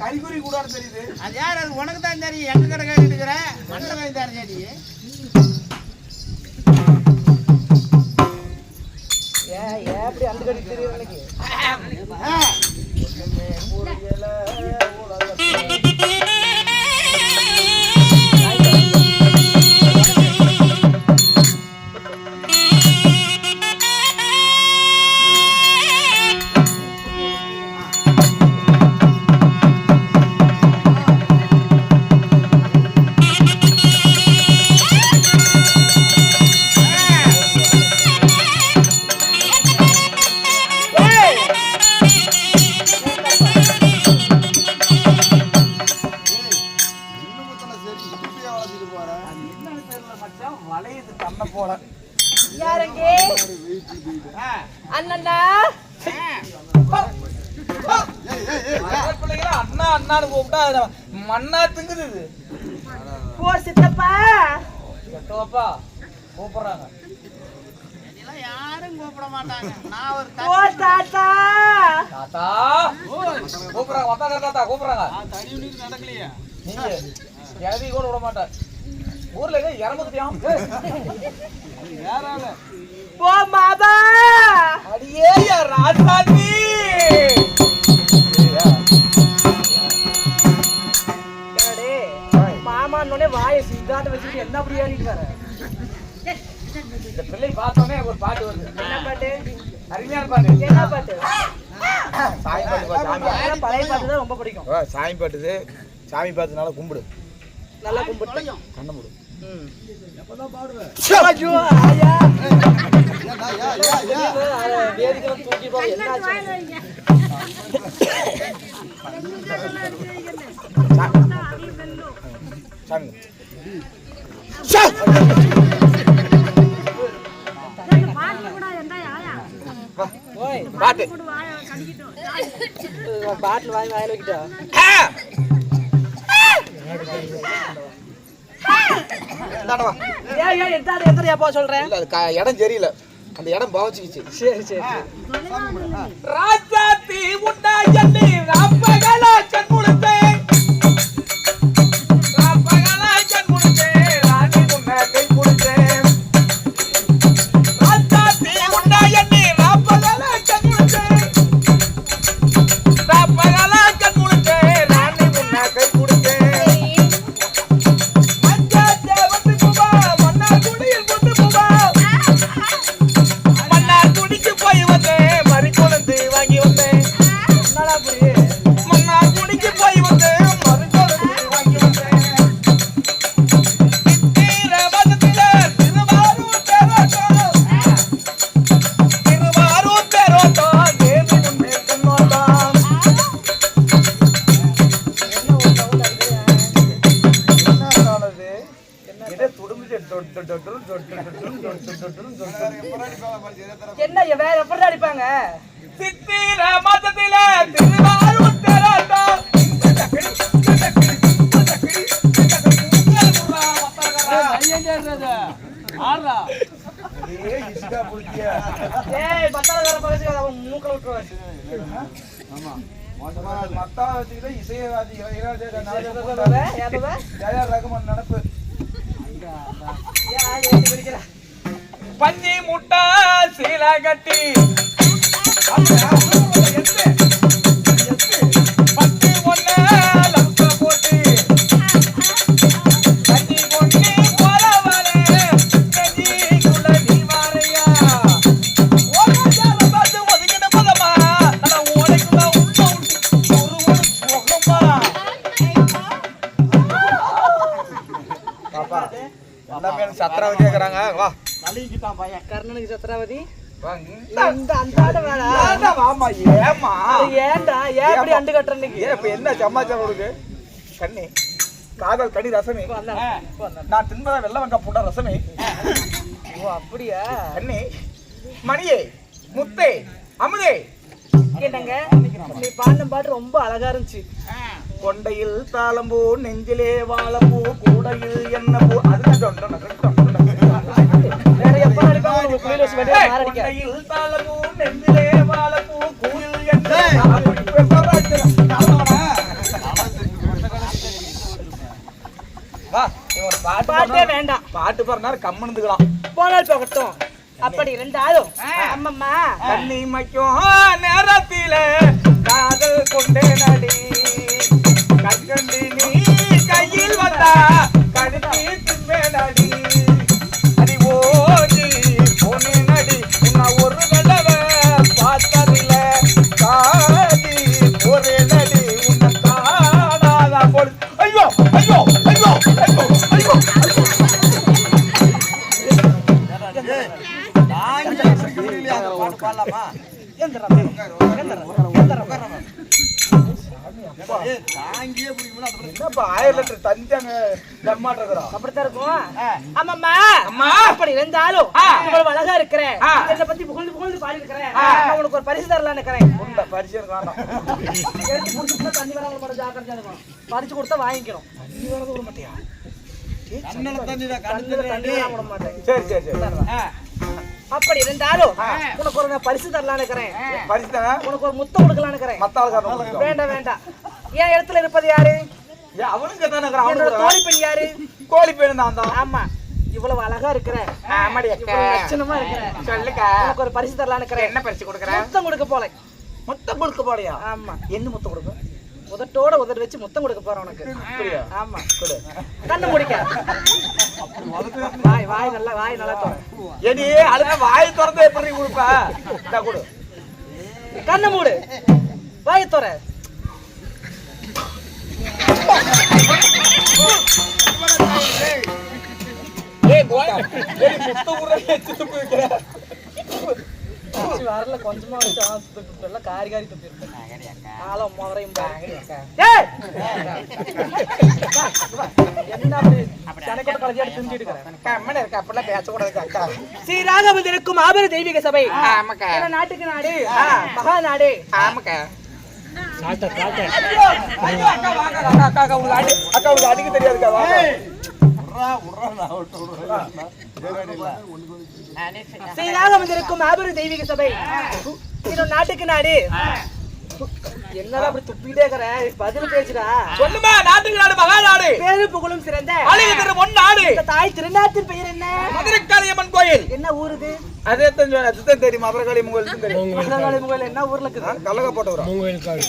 கறிக்குறி கூட தெரியுது. அது யார் அது உனக்கு தான் தெரியும். எங்க கடை கேட்டுட்டு இருக்கிற? மண்டபம் தான் சரி அப்படி அந்த கடி தெரியும் எனக்கு கண்ணை போல யாருங்க? அண்ணா பிள்ளைங்களா அண்ணா அண்ணான்னு கூப்பிட்டா மண்ணா திங்குது போ சித்தப்பா. கூப்பிடுறாங்க. யாரும் கூப்பிட மாட்டாங்க. நான் ஒரு போ தாத்தா. தாத்தா கூப்பிடுறாங்க. தாத்தா கூப்பிடுறாங்க. தனி நடக்கலையா. நீங்க கூட விட மாட்டேன் ஊர்ல இறந்துட்டியாம் வேற ஆளு போ மாமா அடியே ராஜாத்தி மாமான்னே வாயை. சிந்தாட்ட வச்சுட்டு என்ன அப்படி ஏறிட்டு வர? இந்த பிள்ளை பார்த்தோன்னே ஒரு பாட்டு வருது. என்ன பாட்டு? அருமையான பாட்டு. என்ன பாட்டு? சாமி பாட்டு பழைய பாட்டு தான் ரொம்ப பிடிக்கும். சாமி பாட்டுது. சாமி பாட்டுனால கும்பிடு. நல்லா கும்பிட்டு. கண்ணை மூடு. எப்பதான் பாடுவேன். பாட்டு. பாட்டில் வாங்கி வாயில வைக்கிட்டா இந்தாண்ட வா. ஏன் ஏன் எத்தாது எத்தனையா போ சொல்றேன். இடம் சரியில்லை அந்த இடம் பவச்சிக்கிச்சு. சரி சரி ராஜாத்தி உண்டா கொடுத்தேன் ராப்பகலா நடப்பு பஞ்சி முட்டா சீல கட்டி இன்னைக்கு ஏன் இப்ப என்ன சமாச்சாரம் உனக்கு கண்ணி காதல் கடி ரசமே. நான் தின்பதா வெள்ள வெங்க போட்ட ரசமே ஓ அப்படியா கண்ணி மணியே முத்தே அமுதே கேட்டாங்க நீ பாடின பாட்டு ரொம்ப அழகா இருந்துச்சு கொண்டையில் தாளம்பூ நெஞ்சிலே வாழப்பூ கூடையில் என்ன பூ அதுதான் பாட்டே வேண்டாம். பாட்டு பாடினாரு கம்மனுக்கலாம் போனால் போகட்டும். அப்படி இருந்தாலும் அம்மம்மா. தண்ணி மக்கும் நேரத்தில காதல் கொண்டே நடி. கண்கண்டு நீ கையில் வந்தா கடுத்து திம்பே நடி இவ்வளவு அழகா இருக்கிற ஆ. என்னை பத்தி புகழ்ந்து புகழ்ந்து பாடி இருக்கிறேன் உனக்கு ஒரு பரிசு தரலாம்னு இருக்கிறேன் பரிசு தண்ணி இருக்கும் பறிச்சு கொடுத்தா வாங்கிக்கிறோம். நீ வரது விட மாட்டியா? தண்ணி தண்ணி சரி சரி சரி. அப்படி இருந்தாலும் உனக்கு ஒரு நான் பரிசு தரலாம்னு இருக்கிறேன். பரிசு? தானே உனக்கு ஒரு முத்தம் கொடுக்கலாம்னு இருக்கிறேன். வேண்டாம் வேண்டாம். என் இடத்துல இருப்பது யாரு? அவனுக்கு தானே அவனுக்கு தோழி பெண் யாரு? கோழி பேரு தான். ஆமா. இவ்வளவு அழகா இருக்கிற. ஆமாடி இவ்வளவு லட்சணமா இருக்கிற. சொல்லுக்கா. உனக்கு ஒரு பரிசு தரலாம்னு இருக்கிறேன். என்ன பரிசு கொடுக்குற? முத்தம் கொடுக்க போல. மொத்தம் கொடுக்க போறியா ஆமா. என்ன மொத்தம் கொடுக்க உதட்டோட உதடு வச்சு முத்தம் கொடுக்க போறேன் உனக்கு. ஆமா. கொடு. கண்ணு முடிக்க. வாய் வாய் நல்லா வாய் நல்லா தோற ஏடி அழுத வாய் திறந்து எப்படி கொடுப்ப இந்தா கொடு. கண்ணு மூடு. வாய் தோற. ஏய் கோய் ஏடி முத்த ஊற வச்சு வரல கொஞ்சமா வச்சு ஆஸ்பத்திரி எல்லாம் காரி காரி துப்பி ஆளும் முதரையும் என்ன ஸ்ரீராகவில் இருக்கும் மாபெர தெய்வீக சபை. நாட்டுக்கு நாடு? மகா நாடு ஆமாக்கா. ஐயோ, ஐயோ, அக்கா உங்களுக்கு அடி அக்கா உங்களுக்கு அடிக்க தெரியாதுக்கா நான் விட்டு விடுறேன் ஸ்ரீராகவில் இருக்கும் மாபெரும் தெய்வீக சபை. இது நாட்டுக்கு நாடு. என்னடா அப்படி துப்பிட்டே இருக்கிற? பதில் பேசுடா. சொல்லுமா நாட்டுக்கு நாடு மகா நாடு பேரு புகழும் சிறந்த. அழகு திரு பொன் நாடு. இந்த தாய் திருநாட்டின் பெயர் என்ன? மதுரை காளியம்மன் கோயில். என்ன ஊர் இது? அதே தெரியும்? மதுரை காளியம்மன் கோயில் தெரியும் என்ன ஊர்ல இருக்குது? கல்லக போட்டவரா? காடு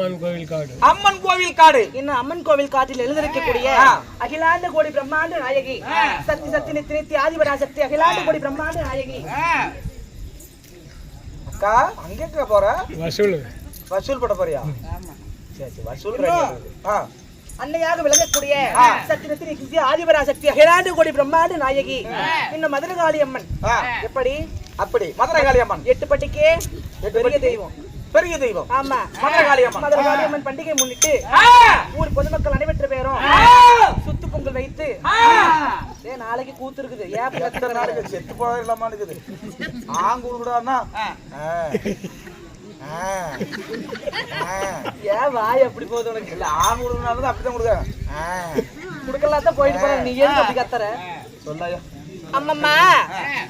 அம்மன் கோவில் காடு. அம்மன் கோவில் காடு. இன்னும் அம்மன் கோவில் காட்டில் எழுந்திருக்கக்கூடிய. அகிலாண்ட கோடி பிரம்மாண்ட நாயகி. சக்தி சக்தி நித்தி நித்தி ஆதிபரா சக்தி அகிலாண்ட கோடி பிரம்மாண்ட நாயகி. அக்கா அங்கே இருக்க போற? வசூல். வசூல் பண்ண போறியா? சரி சரி வசூல். ஆ. அன்னையாக விளங்கக்கூடிய நித்தி நித்தி ஆதிபரா சக்தி அகிலாண்ட கோடி பிரம்மாண்ட நாயகி. இன்னும் மதுரகாளி அம்மன் எப்படி? அப்படி. மதுரை காளியம்மன் எட்டு பட்டிக்கே பெரிய. தெய்வம். பெரிய தெய்வம். ஆமா. மதுரை காளியம்மன் மதுரை காளியம்மன் பண்டிகை முன்னிட்டு! ஊர் பொதுமக்கள் அனைவற்ற பேரும்! சுத்து பொங்கல் வைத்து நாளைக்கு கூத்து இருக்குது ஏன்? நாளைக்கு? செத்து போக இல்லாம இருக்குது ஆங்கூர் கூடாதுன்னா ஏன் வாய் அப்படி போகுது உனக்கு? இல்ல ஆங்கூர் அப்படிதான் கொடுக்க குடுக்கலாம் தான் போயிட்டு போற நீ ஏன் அப்படி கத்துற? சொல்லாயா அம்மம்மா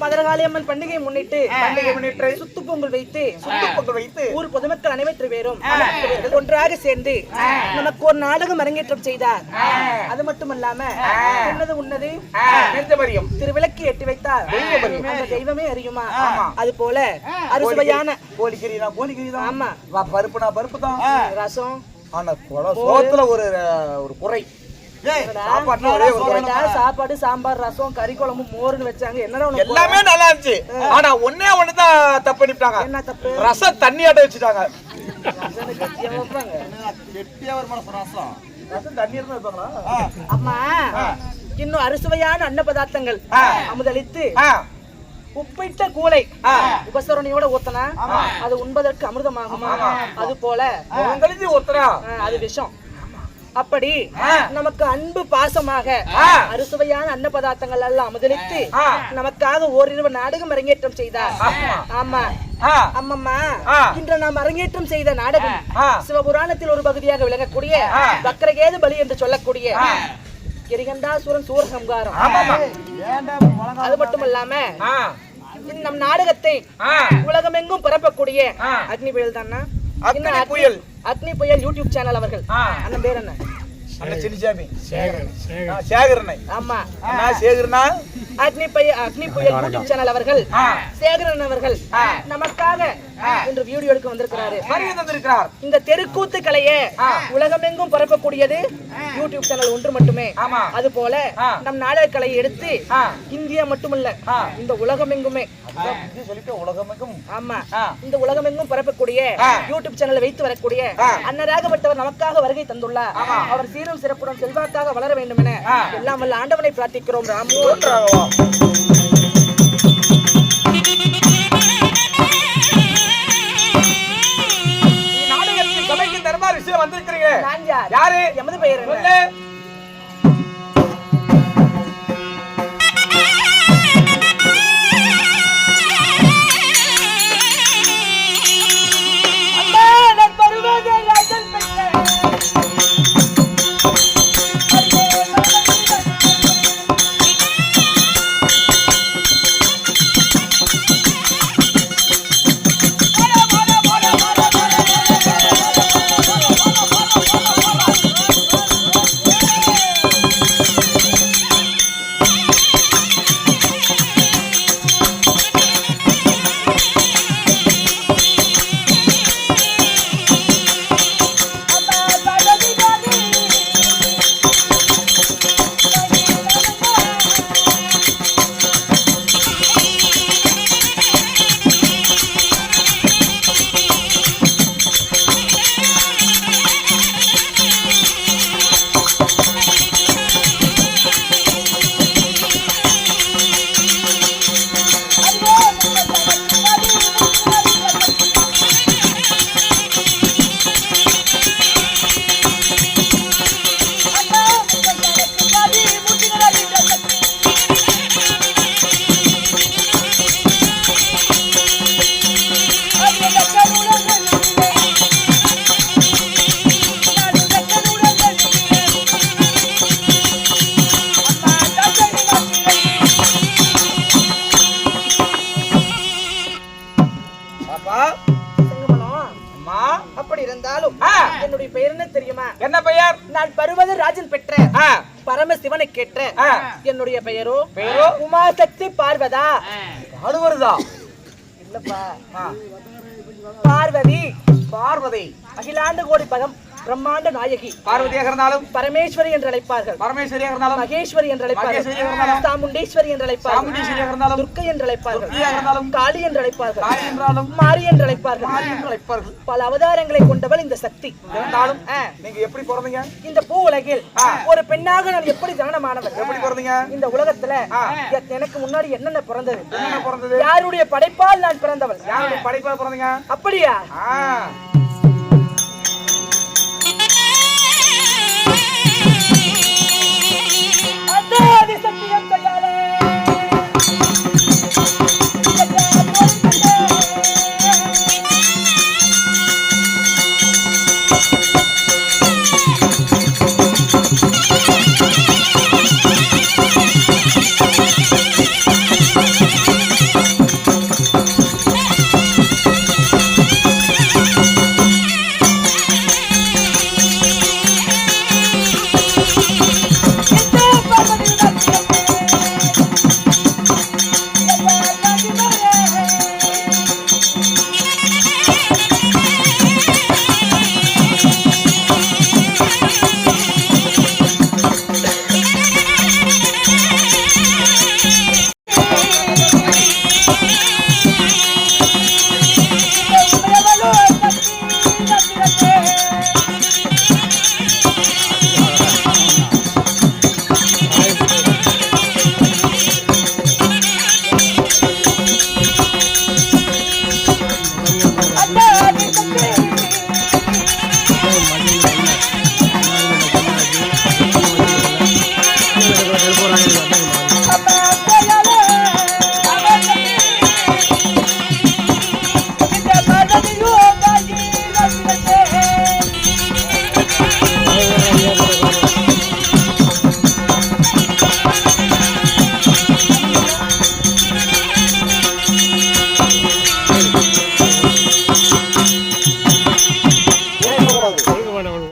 மதுரகாளி அம்மன் பண்டிகை முன்னிட்டு பண்டிகை முன்னிட்டு சுத்து பொங்கல் வைத்து சுத்து பொங்கல் வைத்து ஊர் பொதுமக்கள் அனைவற்று பேரும் ஒன்றாக சேர்ந்து நமக்கு ஒரு நாடகம் அரங்கேற்றம் செய்தார். அது மட்டுமல்லாம உன்னது உன்னது மரியம் திருவிளக்கு எட்டி வைத்தார். அந்த தெய்வமே அறியுமா. அது போல அறுசுவையான கோழிக்கறி. தான் கோழிக்கறி தான் ஆமா பருப்புனா பருப்பு தான் ரசம். ஆனா சோத்துல ஒரு ஒரு குறை. சாப்பாடு சாம்பார் ரசம் கறி குழம்பு மோர்னு வச்சாங்க. என்னடா உனக்கு எல்லாமே நல்லா இருந்துச்சு ஆனா ஒண்ணே ஒண்ணுதான் தப்பு பண்ணிட்டாங்க. என்ன தப்பு? ரசம் தண்ணி ஆட்ட வச்சுட்டாங்க. கட்டியா ரசம்? ரசம் தண்ணி இருந்தா வைப்பாங்களா? அம்மா இன்னும் அறுசுவையான அன்ன பதார்த்தங்கள். அமுதளித்து உப்பிட்ட கூளை ஆ. உபசரணையோட ஊத்தனா அது உண்பதற்கு அமிர்தமாகுமா? அது போல உங்களுக்கு ஒத்துறா ஆ, அது விஷம். அப்படி. நமக்கு அன்பு பாசமாக. அறுசுவையான அன்ன பதார்த்தங்கள் எல்லாம் அமுதளித்து ஆ. நமக்காக ஓரிரவு நாடகம் அரங்கேற்றம் செய்தார் ஆமா. அம்மம்மா. இன்று நாம் அரங்கேற்றம் செய்த நாடகம். சிவபுராணத்தில் ஒரு பகுதியாக விளங்கக்கூடிய. வக்கரகேது பலி என்று சொல்லக்கூடிய எரிகண்டாசுரன் சூரசம்காரம் அது மட்டும் இல்லாம நம் நாடகத்தை உலகமெங்கும் பரப்பக்கூடிய. அக்னி புயல் தானா அக்னி புயல். அக்னி புயல் யூடியூப் சேனல் அவர்கள். அண்ணன் பேர் என்ன? அந்த சின்னசாமி சேகர் சேகர். ஆ, சேகரனை. ஆமா. சேகரனா? அக்னி பைய அக்னி புயல் யூடியூப் சேனல் அவர்கள். சேகரன் அவர்கள். நமக்காக இன்று வீடியோ எடுக்க வந்திருக்கிறாரு இந்த தெருக்கூத்து கலையை உலகமெங்கும் பரப்பக்கூடியது யூடியூப் சேனல் ஒன்று மட்டுமே. அது போல. நம் நாடக கலையை எடுத்து. இந்தியா மட்டுமல்ல. இந்த உலகமெங்குமே உலகமெங்கும் ஆமா. இந்த உலகமெங்கும் பரப்பக்கூடிய. யூடியூப் சேனலை வைத்து வரக்கூடிய ஆ. அன்னராகப்பட்டவர் நமக்காக வருகை தந்துள்ளார் அவர் சீரும் சிறப்புடன் செல்வாக்காக வளர வேண்டும் என. எல்லாம் வல்ல ஆண்டவனை பிரார்த்திக்கிறோம் ராமு விஷயம் வந்திருக்கிறீங்க? யாரு? எமது பெயர் பரமசிவனை கேட்ட ஆ. என்னுடைய பெயரோ? பெயரோ? உமாசக்தி பார்வதா? அழுவருதா இல்லப்பா. பார்வதி. பார்வதி. அகிலாண்ட கோடி பகம் பிரம்மாண்ட நாயகி. பார்வதியாக இருந்தாலும் பரமேஸ்வரி என்று அழைப்பார்கள். பரமேஸ்வரியாக இருந்தாலும் மகேஸ்வரி என்று அழைப்பார்கள். சாமுண்டேஸ்வரி என்று அழைப்பார்கள். சாமுண்டீஸ்வரியாக இருந்தாலும் துர்க்கை என்று அழைப்பார்கள். இருந்தாலும் காளி என்று அழைப்பார்கள். தாய் என்றாலும் மாரி என்று அழைப்பார்கள். மாறி என்று அழைப்பார்கள். பல அவதாரங்களை கொண்டவள் இந்த சக்தி. இருந்தாலும் நீங்க எப்படி பிறந்தீங்க? இந்த பூ உலகில். ஒரு பெண்ணாக நான் எப்படி ஜனனமானவன் எப்படி பிறந்தீங்க? இந்த உலகத்துல எனக்கு முன்னாடி என்னென்ன பிறந்தது? பிறந்தது? யாருடைய படைப்பால் நான் பிறந்தவள்? யாருடைய படைப்பா பிறந்தீங்க? அப்படியா? ஆ,